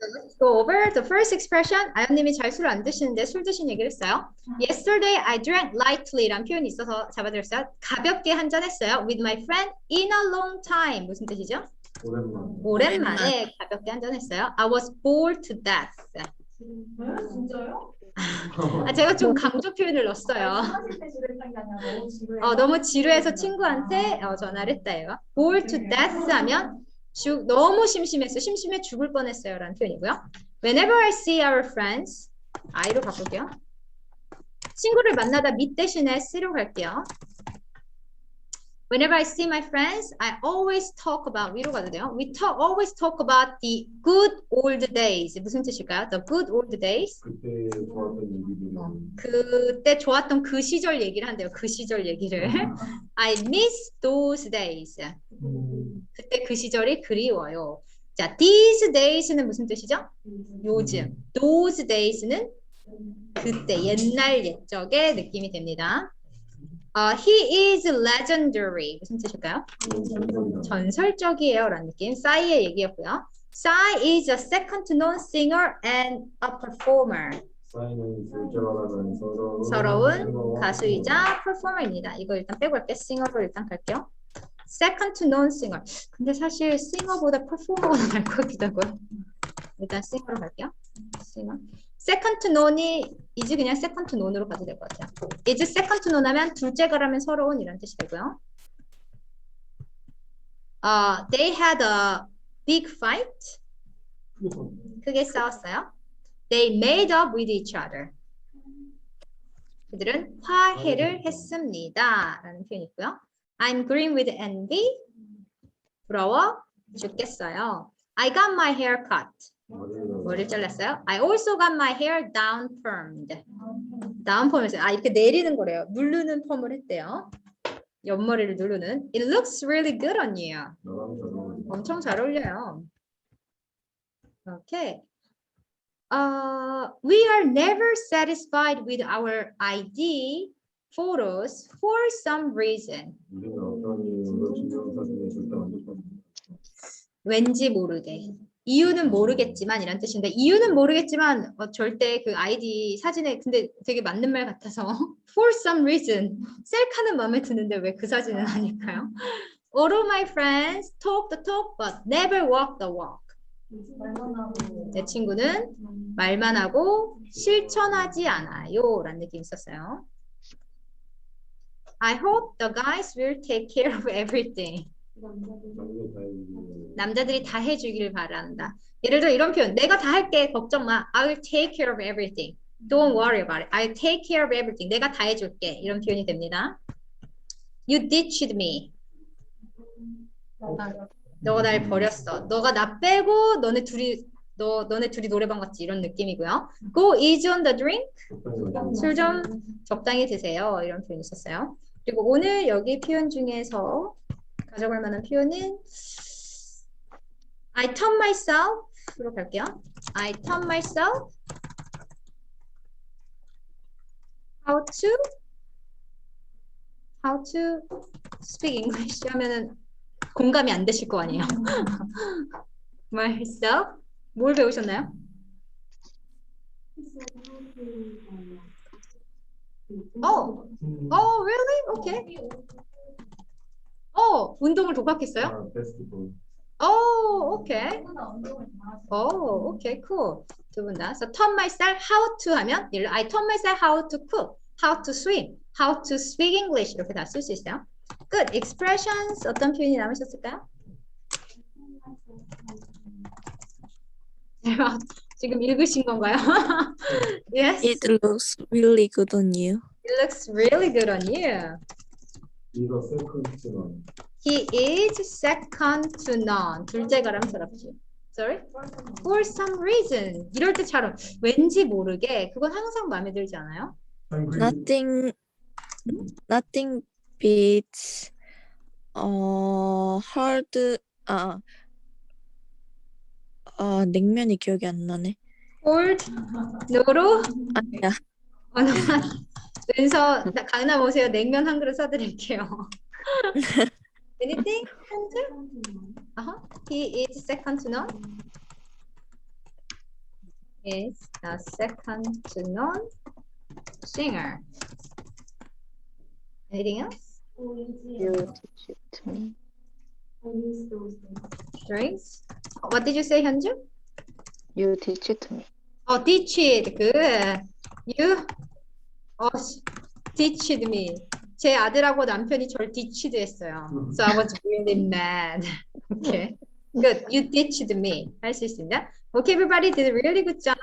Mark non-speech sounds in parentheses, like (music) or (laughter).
Let's go over the first expression. 아연님이 잘술안 드시는데 술 드신 얘기를 했어요. Yesterday I drank lightly라는 표현이 있어서 잡아드렸어요. 가볍게 한 잔 했어요. With my friend in a long time. 무슨 뜻이죠? 오랜만. 오랜만에 가볍게 한 잔 했어요. I was bored to death. 진짜요? 아, 제가 좀 강조 표현을 넣었어요. 지루해. 어, 너무 지루해서 친구한테 어, 전화를 했다예요. bored to death 하면 죽, 너무 심심했어. 심심해 죽을 뻔했어요. 라는 표현이고요. Whenever I see our friends, I로 바꿀게요. 친구를 만나다 meet 대신에 C로 갈게요. Whenever I see my friends, I always talk about 위로 가도 돼요. We talk, always talk about the good old days. 무슨 뜻일까요? The good old days. 그때 좋았던 얘기들은 그때 좋았던 그 시절 얘기를 한대요. 그 시절 얘기를. I miss those days. 그때 그 시절이 그리워요. 자, these days는 무슨 뜻이죠? 요즘. those days는 그때 옛날 옛적의 느낌이 됩니다. 어, he is legendary. 무슨 뜻일까요? 전설적이에요. 라는 느낌. 싸이의 얘기였고요. 싸이 is a second to none singer and a performer. 서러운 가수이자 퍼포머입니다. 이거 일단 빼고 갈게요. 싱어로 일단 갈게요. Second to none singer. 근데 사실 싱어보다 퍼포머가 더 나을 것 같기도 하고요. 일단 싱어로 갈게요. 싱어. Second to none이 is 그냥 second to none으로 가도 될 것 같아요. is second to none 하면 둘째가라면 서러운 이런 뜻이 되고요. 어, they had a big fight. 크게 싸웠어요. They made up with each other. 그들은 화해를 했습니다. 라는 표현이 있고요. I'm green with envy. 부러워 죽겠어요. I got my hair cut. 머리를 잘랐어요. I also got my hair down permed. 다운 펌을 아 이렇게 내리는 거래요. 누르는 펌을 했대요. 옆머리를 누르는. It looks really good on you. 엄청 잘 어울려요. 오케이. Uh, we are never satisfied with our ID photos for some reason. 우리는 어떤 이유로 증명사진을 절대 만족하지 왠지 모르게. 이유는 모르겠지만 이란 뜻인데 이유는 모르겠지만 어, 절대 그 아이디 사진에 근데 되게 맞는 말 같아서 (laughs) for some reason 셀카는 마음에 드는데 왜 그 사진은 (laughs) 아닐까요? All of my friends talk the talk but never walk the walk. 내 친구는 말만 하고 실천하지 않아요. 라는 느낌이 있었어요. I hope the guys will take care of everything. 남자들이 다 해주길 바란다. 예를 들어 이런 표현. 내가 다 할게. 걱정 마. I will take care of everything. Don't worry about it. I'll take care of everything. 내가 다 해줄게. 이런 표현이 됩니다. You ditched me. 너가 날 버렸어. 너가 나 빼고 너네 둘이 너 너네 둘이 노래방 갔지 이런 느낌이고요. Go easy on the drink. 술 좀 적당히 드세요. 이런 표현이 있었어요. 그리고 오늘 여기 표현 중에서 가져갈 만한 표현은 I turn myself로 갈게요. I turn myself how to how to speak English 하면은 공감이 안 되실 거 아니에요. myself 뭘 배우셨나요? Oh, oh, really? Okay. 어, 운동을 독학했어요? 아, 베스트볼 오, 오케이. 오, 오케이, cool. 두 분 다. So turn myself how to 하면 I turn myself how to cook, how to swim, how to speak English 이렇게 다 쓸 수 있어요. Good. Expressions 어떤 표현이 남으셨을까요? 지금 읽으신 건가요? yes. It looks really good on you. It looks really good on you. 이거 세컨스만 He is second to none. 둘째가람스럽지. Sorry? For some reason. 이럴 때처럼 왠지 모르게 그건 항상 마음에 들지 않아요? Nothing, nothing beats 어 hard 아, 아 냉면이 기억이 안 나네. Cold, 노로, 아니야. 어느 왼서 나- 강남 오세요. 냉면 한 그릇 사드릴게요. Anything? 한줄? Uh-huh. He is second to none. is a second to none singer. Anything else? You teach it to me. Drinks? What did you say, 현주? You teach it to me. 어, teach it. Good. You? 어, teached me. 제 아들하고 남편이 저를 teached 했어요. So I was really mad. Okay. Good. You teached me. 할 수 있습니다. Okay, everybody did a really good job.